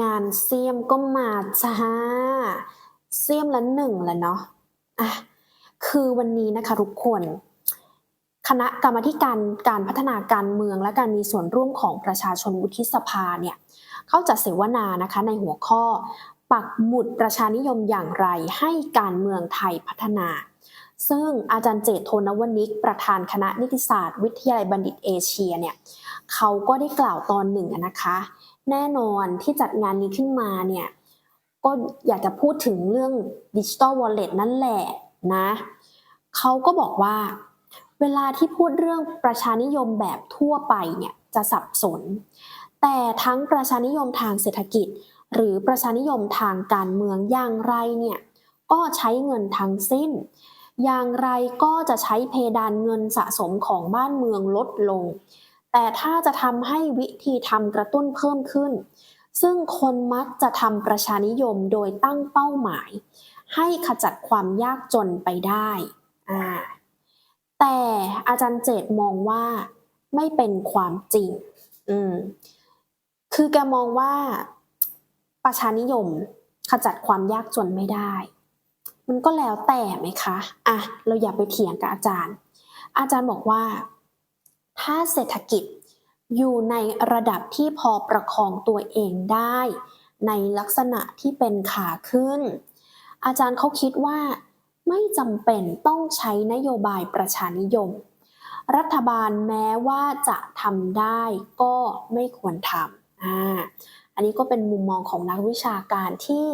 งานเสียมก็มาจ้าเสียมละหนึ่งแล้วเนาะอะคือวันนี้นะคะทุกคนคณะกรรมธิการการพัฒนาการเมืองและการมีส่วนร่วมของประชาชนวุฒิสภาเนี่ยเขาจัดเสวนานะคะในหัวข้อ ปักหมุดประชานิยมอย่างไรให้การเมืองไทยพัฒนา ซึ่งอาจารย์เจตโทนวนิก ประธานคณะนิติศาสตร์ วิทยาลัยบัณฑิตเอเชียเนี่ยเขาก็ได้กล่าวตอนหนึ่งนะคะ แน่นอนที่จัดงานนี้ขึ้นมาเนี่ยก็อยากจะพูดถึงเรื่องดิจิ t a ลวอลเล็ตนั่นแหละนะเขาก็บอกว่า เวลาที่พูดเรื่องประชานิยมแบบทั่วไปเนี่ยจะสับสน แต่ทั้งประชานิยมทางเศรษฐกิจ หรือประชานิยมทางการเมืองอย่างไรเนี่ยก็ใช้เงินทั้งสิ้น อย่างไรก็จะใช้เพดานเงินสะสมของบ้านเมืองลดลง แต่ถ้าจะทำให้วิธีทำกระตุ้นเพิ่มขึ้น ซึ่งคนมักจะทำประชานิยมโดยตั้งเป้าหมาย ให้ขจัดความยากจนไปได้แต่อาจารย์เจตมองว่าไม่เป็นความจริง อืม คือแกมองว่าประชานิยมขจัดความยากจนไม่ได้ มันก็แล้วแต่ไหมคะ อะ เราอย่าไปเถียงกับอาจารย์ อาจารย์บอกว่า ถ้าเศรษฐกิจอยู่ในระดับที่พอประคองตัวเองได้ ในลักษณะที่เป็นขาขึ้น อาจารย์เขาคิดว่า ไม่จำเป็นต้องใช้นโยบายประชานิยม รัฐบาลแม้ว่าจะทำได้ก็ไม่ควรทำอ่าอันนี้ก็เป็นมุมมองของนักวิชาการที่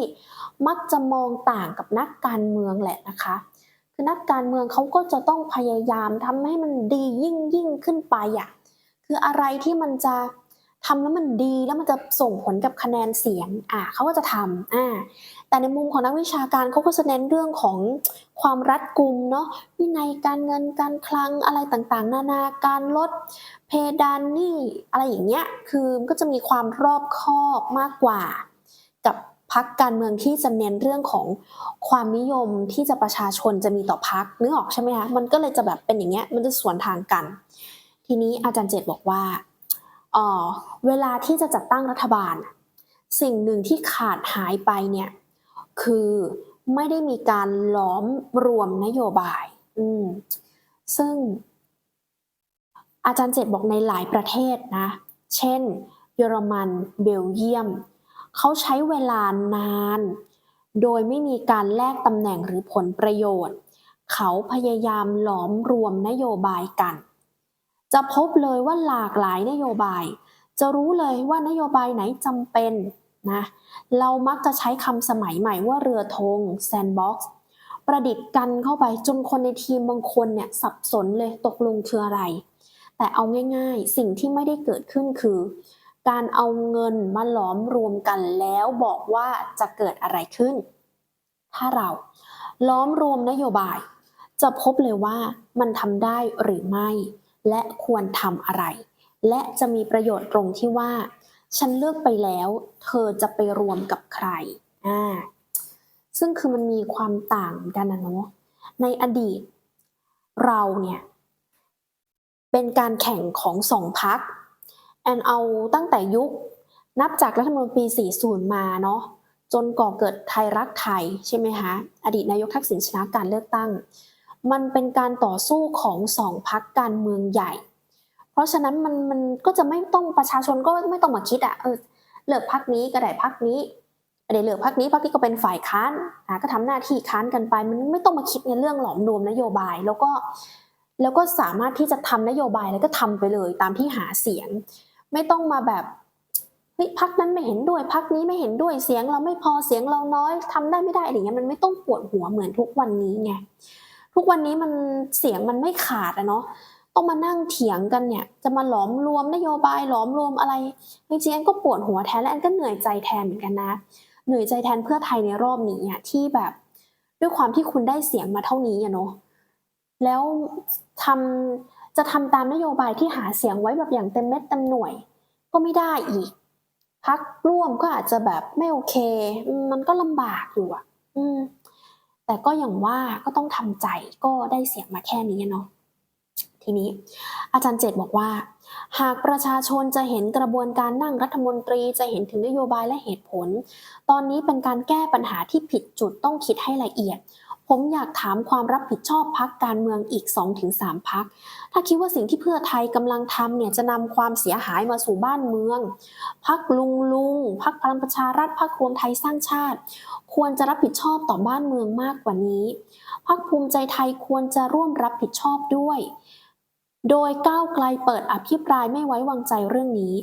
มักจะมองต่างกับนักการเมืองแหละนะคะ คือนักการเมืองเขาก็จะต้องพยายามทำให้มันดียิ่งยิ่งขึ้นไปอะคืออะไรที่มันจะทำแล้วมันดีแล้วมันจะส่งผลกับคะแนนเสียงอ่าเขาก็จะทำอ่าแต่ในมุมของนักวิชาการเขาก็จะเน้นเรื่องของความรัดกุมเนาะวินัยการเงินการคลังอะไรต่างๆ นานาการลด เพดานหนี้อะไรอย่างเงี้ยคือมันก็จะมีความรอบคอบมากกว่า กับ พักการเมืองที่จะเน้นเรื่องของความนิยมที่จะประชาชนจะมีต่อพักนึกออกใช่ไหมคะมันก็เลยจะแบบเป็นอย่างเงี้ยมันจะสวนทางกัน ทีนี้อาจารย์เจตบอกว่าเออเวลาที่จะจัดตั้งรัฐบาล สิ่งหนึ่งที่ขาดหายไปเนี่ยคือไม่ได้มีการล้อมรวมนโยบาย อืมซึ่ง อาจารย์เจตบอกในหลายประเทศนะ เช่น เยอรมัน เบลเยียม เขาใช้เวลานาน โดยไม่มีการแลกตำแหน่งหรือผลประโยชน์ เขาพยายามหลอมรวมนโยบายกัน จะพบเลยว่าหลากหลายนโยบาย จะรู้เลยว่านโยบายไหนจำเป็นนะเรามักจะใช้คำสมัยใหม่ว่าเรือธงแซนด์บ็อกซ์ประดิษฐ์กันเข้าไปจนคนในทีมบางคนเนี่ยสับสนเลยตกลงคืออะไร แต่เอาง่ายๆ สิ่งที่ไม่ได้เกิดขึ้นคือ การเอาเงินมาหลอมรวมกันแล้วบอกว่าจะเกิดอะไรขึ้น ถ้าเราล้อมรวมนโยบาย จะพบเลยว่ามันทำได้หรือไม่ และควรทำอะไร และจะมีประโยชน์ตรงที่ว่า ฉันเลือกไปแล้ว เธอจะไปรวมกับใครอ่าซึ่งคือมันมีความต่างกันนะเนาะในอดีต เราเนี่ยเป็นการแข่งของสองพัก แอนเอาตั้งแต่ยุค นับจากรัฐธรรมนูญปี 40 มาเนาะจนก่อเกิดไทยรักไทยใช่ไหมคะอดีตนายกทักษิณชนะการเลือกตั้ง มันเป็นการต่อสู้ของสองพักการเมืองใหญ่ เพราะฉะนั้นมันมันก็จะไม่ต้องประชาชนก็ไม่ต้องมาคิดอะเออเลือกพักนี้ก็ได้พักนี้ไม่ได้เลือกพักนี้พักนี้ก็เป็นฝ่ายค้านอะก็ทำหน้าที่ค้านกันไป มันไม่ต้องมาคิดในเรื่องหลอมรวมนโยบายแล้วก็แล้วก็สามารถที่จะทำนโยบายแล้วก็ทำไปเลยตามที่หาเสียง ไม่ต้องมาแบบเฮ้ยพักนั้นไม่เห็นด้วยพักนี้ไม่เห็นด้วยเสียงเราไม่พอเสียงเราน้อยทำได้ไม่ได้อะไรเงี้ยมันไม่ต้องปวดหัวเหมือนทุกวันนี้ไงทุกวันนี้มันเสียงมันไม่ขาดอะเนาะต้องมานั่งเถียงกันเนี่ย จะมาหลอมรวมนโยบายหลอมรวมอะไรจริงๆแอนก็ปวดหัวแทนและแอนก็เหนื่อยใจแทนเหมือนกันนะ เหนื่อยใจแทนเพื่อไทยในรอบนี้อะที่แบบ ด้วยความที่คุณได้เสียงมาเท่านี้อะเนาะแล้วทำ จะทำตามนโยบายที่หาเสียงไว้แบบอย่างเต็มเม็ดเต็มหน่วย ก็ไม่ได้อีกพักร่วมก็อาจจะแบบไม่โอเค มันก็ลำบากอยู่อะอืม แต่ก็อย่างว่าก็ต้องทำใจก็ได้เสียงมาแค่นี้เนาะทีนี้ อาจารย์เจตบอกว่า หากประชาชนจะเห็นกระบวนการนั่งรัฐมนตรีจะเห็นถึงนโยบายและเหตุผล ตอนนี้เป็นการแก้ปัญหาที่ผิดจุดต้องคิดให้ละเอียด ผมอยากถามความรับผิดชอบพักการเมืองอีก 2-3พัก ถ้าคิดว่าสิ่งที่เพื่อไทยกำลังทำเนี่ยจะนำความเสียหายมาสู่บ้านเมือง พักลุงลุง พักพลังประชารัฐพักรวมไทยสร้างชาติ ควรจะรับผิดชอบต่อบ้านเมืองมากกว่านี้ พักภูมิใจไทยควรจะร่วมรับผิดชอบด้วย โดยก้าวไกลเปิดอภิปรายไม่ไว้วางใจเรื่องนี้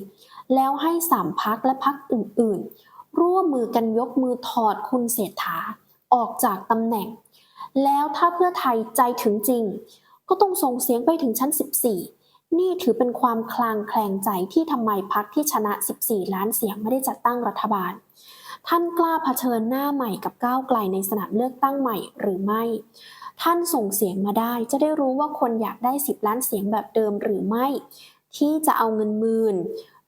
แล้วให้สามพักและพักอื่น ๆ ร่วมมือกันยกมือถอดคุณเศรษฐาออกจากตำแหน่ง แล้วถ้าเพื่อไทยใจถึงจริง ก็ต้องส่งเสียงไปถึงชั้น 14 นี่ถือเป็นความคลางแคลงใจที่ทำไมพักที่ชนะ 14 ล้านเสียงไม่ได้จัดตั้งรัฐบาล ท่านกล้าเผชิญหน้าใหม่กับก้าวไกลในสนามเลือกตั้งใหม่หรือไม่ ท่านส่งเสียงมาได้จะได้รู้ว่าคนอยากได้ 10 ล้านเสียงแบบเดิมหรือไม่ ที่จะเอาเงินหมื่น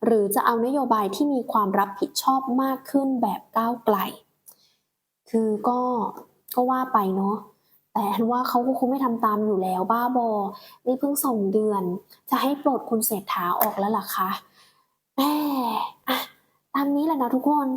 หรือจะเอานโยบายที่มีความรับผิดชอบมากขึ้นแบบก้าวไกล คือก็ก็ว่าไปเนาะ แต่อันว่าเขาก็คงไม่ทำตามอยู่แล้วบ้าบอ นี่เพิ่งส่งเดือน จะให้ปลดคุณเศรษฐาออกแล้วล่ะคะแหมอะตามนี้แหละนะทุกคน